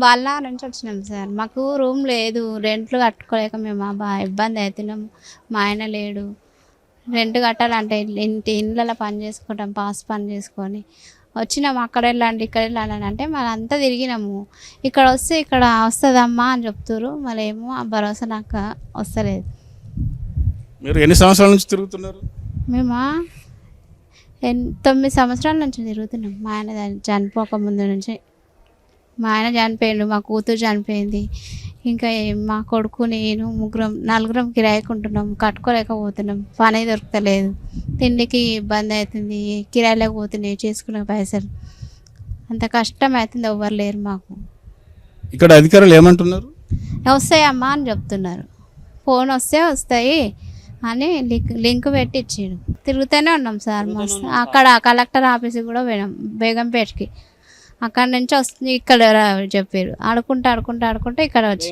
వాళ్ళ నుంచి వచ్చినాం సార్. మాకు రూమ్ లేదు రెంట్లు కట్టుకోలేక మేము బాగా ఇబ్బంది అవుతున్నాం మా ఆయన లేడు. రెంట్ కట్టాలంటే ఇంటి ఇళ్ళలో పని చేసుకుంటాం పాస్ పని చేసుకొని. వచ్చినాం అక్కడ వెళ్ళండి ఇక్కడ వెళ్ళండి అని అంటే మరి అంతా తిరిగినాము. ఇక్కడ వస్తే ఇక్కడ వస్తుందమ్మా అని చెప్తారు మరి ఏమో ఆ భరోసా నాకు వస్తలేదు. మీరు ఎన్ని సంవత్సరాల నుంచి తిరుగుతున్నారు? మేమా? ఎన్ తొమ్మిది సంవత్సరాల నుంచి తిరుగుతున్నాం. మా ఆయన చని- చనిపోక ముందు నుంచి. మా ఆయన చనిపోయిండు మా కూతురు చనిపోయింది. ఇంకా మా కొడుకు నేను ముగ్గురం నలుగురం కిరాయికుంటున్నాం కట్టుకోలేకపోతున్నాం. పని దొరకలేదు. తిండికి ఇబ్బంది అవుతుంది కిరాయిలకు పోతున్నాయి చేసుకునే పైసలు. అంత కష్టం అవుతుంది ఎవ్వరు లేరు మాకు. ఇక్కడ అధికారులు ఏమంటున్నారు? వస్తాయమ్మా అని చెప్తున్నారు. ఫోన్ వస్తే వస్తాయి అని లింక్ లింక్ పెట్టి ఇచ్చిండు తిరుగుతూనే ఉన్నాం సార్ మస్తు. అక్కడ కలెక్టర్ ఆఫీస్కి కూడా పోయినాం బేగంపేటకి. అక్కడ నుంచి వస్తుంది ఇక్కడ రా- చెప్పారు. ఆడుకుంటూ ఆడుకుంటూ ఆడుకుంటూ ఇక్కడ వచ్చి